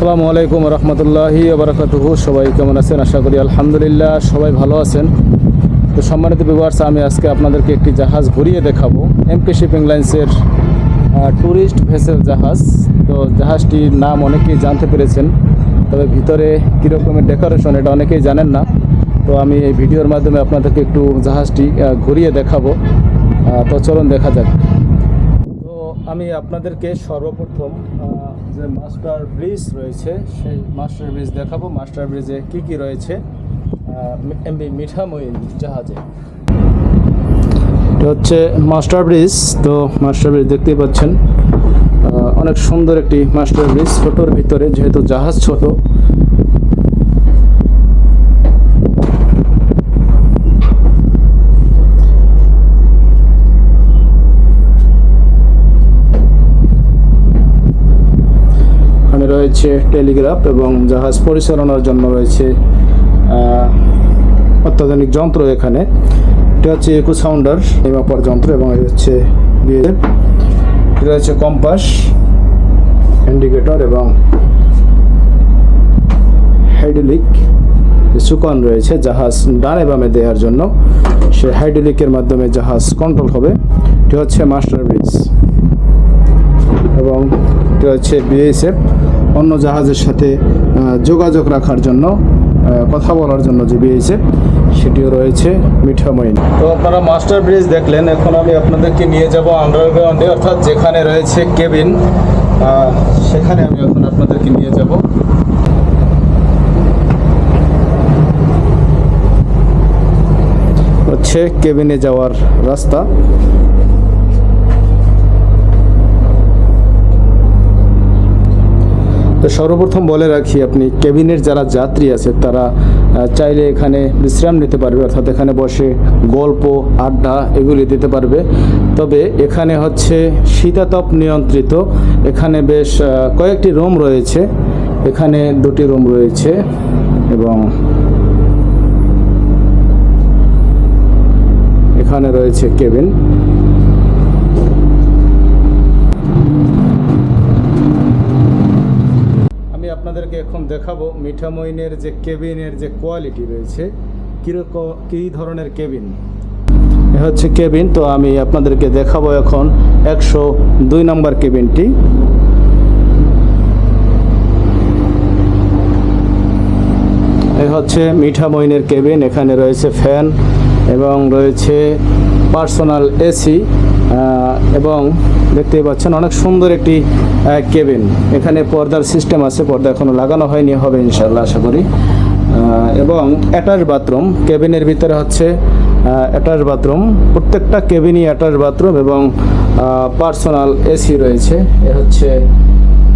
আসসালামু আলাইকুম রহমতুল্লাহি বারাকাতুহু। সবাই কেমন আছেন? আশা করি আলহামদুলিল্লাহ সবাই ভালো আছেন। তো সম্মানিত বিভার্স আমি আজকে আপনাদেরকে একটি জাহাজ ঘুরিয়ে দেখাবো। এমকে শিপিং লাইন্সের ট্যুরিস্ট ভেসেল জাহাজ। তো জাহাজটির নাম অনেকেই জানতে পেরেছেন, তবে ভিতরে কীরকমের ডেকোরেশন এটা অনেকেই জানেন না। তো আমি এই ভিডিওর মাধ্যমে আপনাদেরকে একটু জাহাজটি ঘুরিয়ে দেখাবো। তো চলুন দেখা যাক। আমি আপনাদেরকে সর্বপ্রথম যে মাস্টার ব্রিজ রয়েছে, সেই মাস্টার ব্রিজ দেখাবো। মাস্টার ব্রিজে কি কি রয়েছে? এমবি মিঠামইন জাহাজে। এটা হচ্ছে মাস্টার ব্রিজ তো মাস্টার ব্রিজ দেখতেই পাচ্ছেন। অনেক সুন্দর একটি মাস্টার ব্রিজ ছোটোর ভিতরে, যেহেতু জাহাজ ছোট এখানে রয়েছে টেলিগ্রাফ এবং জাহাজ পরিচালনার জন্য রয়েছে অত্যাধুনিক যন্ত্র এখানে। এটা হচ্ছে ইকো সাউন্ডার মাপার যন্ত্র এবং এই হচ্ছে বিএফ এটা হচ্ছে কম্পাস, ইন্ডিকেটর এবং হাইড্রোলিক সুকন রয়েছে, জাহাজ ডানে বামে দেওয়ার জন্য। সে হাইড্রোলিকের মাধ্যমে জাহাজ কন্ট্রোল হবে। এটি হচ্ছে মাস্টার ব্রিজ। এবং এটি হচ্ছে বিএসএফ। অন্য জাহাজের সাথে যোগাযোগ রাখার জন্য কথা বলার জন্য যে বিয়েছে সেটিও রয়েছে মিঠামইন তো আপনারা মাস্টার ব্রিজ দেখলেন এখন আমি আপনাদেরকে নিয়ে যাব আন্ডারগ্রাউন্ডে অর্থাৎ যেখানে রয়েছে কেবিন সেখানে আমি এখন আপনাদেরকে নিয়ে যাব। হচ্ছে কেবিনে যাওয়ার রাস্তা। তো সর্বপ্রথম বলে রাখি, আপনি কেবিনের যারা যাত্রী আছে, তারা চাইলে এখানে বিশ্রাম নিতে পারবে, অর্থাৎ এখানে বসে গল্প, আড্ডা এগুলি দিতে পারবে। তবে এখানে হচ্ছে শীতাতপ নিয়ন্ত্রিত। এখানে বেশ কয়েকটি রুম রয়েছে। এখানে দুটি রুম রয়েছে এবং এখানে রয়েছে কেবিন আমি আপনাদেরকে এখন দেখাবো মিঠামইনের যে কেবিনের যে কোয়ালিটি রয়েছে, কীরকম, কী ধরনের কেবিন? হচ্ছে কেবিন, তো আমি আপনাদেরকে দেখাবো এখন একশো দুই নম্বর কেবিনটি। এ হচ্ছে মিঠা মিঠামইনের কেবিন, এখানে রয়েছে ফ্যান এবং রয়েছে পার্সোনাল এসি এবং দেখতেই পাচ্ছেন অনেক সুন্দর একটি কেবিন। এখানে পর্দার সিস্টেম আছে, পর্দা এখনও লাগানো হয়নি, হবে ইনশাল্লাহ আশা করি। এবং অ্যাটাচ বাথরুম, কেবিনের ভিতরে হচ্ছে অ্যাটাচ বাথরুম। প্রত্যেকটা কেবিনই অ্যাটাচ বাথরুম এবং পার্সোনাল এসি রয়েছে। এ হচ্ছে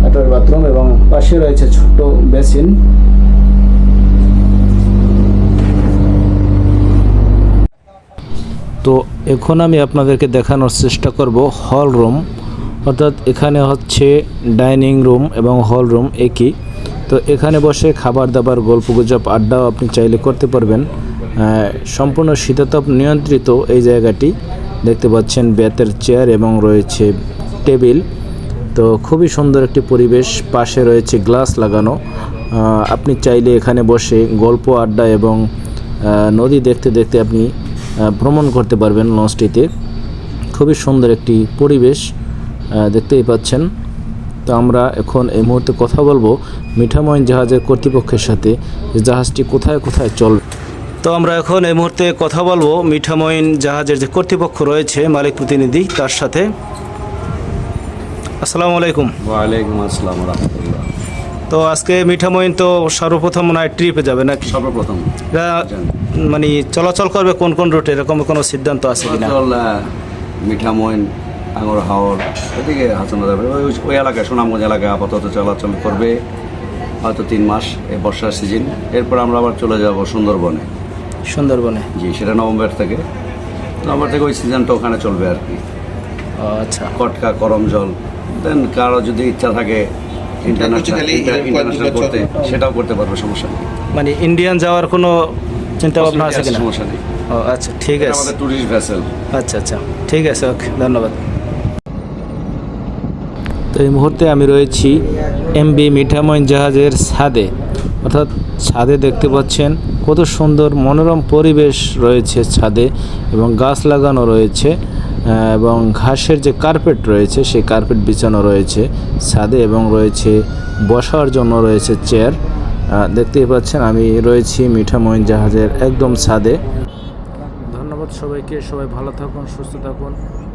অ্যাটাচ বাথরুম এবং পাশে রয়েছে ছোট্ট বেসিন। তো এখন আমি আপনাদেরকে দেখানোর চেষ্টা করব হল রুম। অর্থাৎ এখানে হচ্ছে ডাইনিং রুম এবং হল রুম একই। তো এখানে বসে খাবার দাবার গল্পগুজব আড্ডাও আপনি চাইলে করতে পারবেন। সম্পূর্ণ শীতাতপ নিয়ন্ত্রিত এই জায়গাটি। দেখতে পাচ্ছেন বেতের চেয়ার এবং রয়েছে টেবিল। তো খুবই সুন্দর একটি পরিবেশ। পাশে রয়েছে গ্লাস লাগানো। আপনি চাইলে এখানে বসে গল্প, আড্ডা এবং নদী দেখতে দেখতে আপনি ভ্রমণ করতে পারবেন লঞ্চটিতে। খুবই সুন্দর একটি পরিবেশ। দেখতেই পাচ্ছেন। তো আমরা এখন এই মুহূর্তে কথা বলব মিঠামইন জাহাজের কর্তৃপক্ষের সাথে যে জাহাজটি কোথায় কোথায় চলবে তো আমরা এখন এই মুহূর্তে কথা বলব মিঠামইন জাহাজের যে কর্তৃপক্ষ রয়েছে মালিক প্রতিনিধি তার সাথে। আসসালামু আলাইকুম। ওয়ালাইকুম আসসালাম রহমতুল্লাহ। তো আজকে মিঠামইন তো সর্বপ্রথম মনে হয় ট্রিপে যাবে নাকি? সর্বপ্রথম। মানে চলাচল করবে কোন কোন রুটে এরকম কোনো সিদ্ধান্ত আছে কিনা? মিঠামইন আঙুর হাওর এদিকে হাসন ওই ওই এলাকায় সুনামগঞ্জ এলাকায় আপাতত চলাচল করবে হয়তো তিন মাস এই বর্ষার সিজন এরপর আমরা আবার চলে যাব সুন্দরবনে। সুন্দরবনে? জি সেটা নভেম্বর থেকে। নভেম্বর থেকে ওই সিজনটা ওখানে চলবে আর কি। আচ্ছা। কটকা করম জল। দেন কারও যদি ইচ্ছা থাকে ইন্টারন্যাশনাল ইন্টারন্যাশনাল করতে সেটাও করতে পারবে সমস্যা নেই। মানে ইন্ডিয়ান যাওয়ার কোনো চিন্তা ভাবনা আছে কিনা? সমস্যা নেই। ও আচ্ছা ঠিক আছে। আমাদের ট্যুরিস্ট ভেসেল আচ্ছা আচ্ছা। ঠিক আছে ওকে ধন্যবাদ। তো এই মুহূর্তে আমি রয়েছি এমবি মিঠামইন জাহাজের ছাদে। অর্থাৎ ছাদে দেখতে পাচ্ছেন কত সুন্দর মনোরম পরিবেশ রয়েছে ছাদে এবং গাছ লাগানো রয়েছে এবং ঘাসের যে কার্পেট রয়েছে সেই কার্পেট বিছানো রয়েছে ছাদে এবং রয়েছে বসার জন্য রয়েছে চেয়ার। দেখতেই পাচ্ছেন আমি রয়েছি মিঠামইন জাহাজের একদম ছাদে। সবাইকে সবাই ভালো থাকুন সুস্থ থাকুন।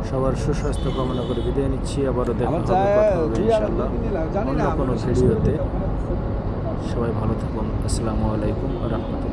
সবার সুস্বাস্থ্য কামনা করে বিদায় নিচ্ছি। আবারও দেখা হবে কথা হবে ইনশাল্লাহ অন্য কোনো ভিডিওতে সবাই ভালো থাকুন। আসসালামু আলাইকুম রহমতুল্লাহ।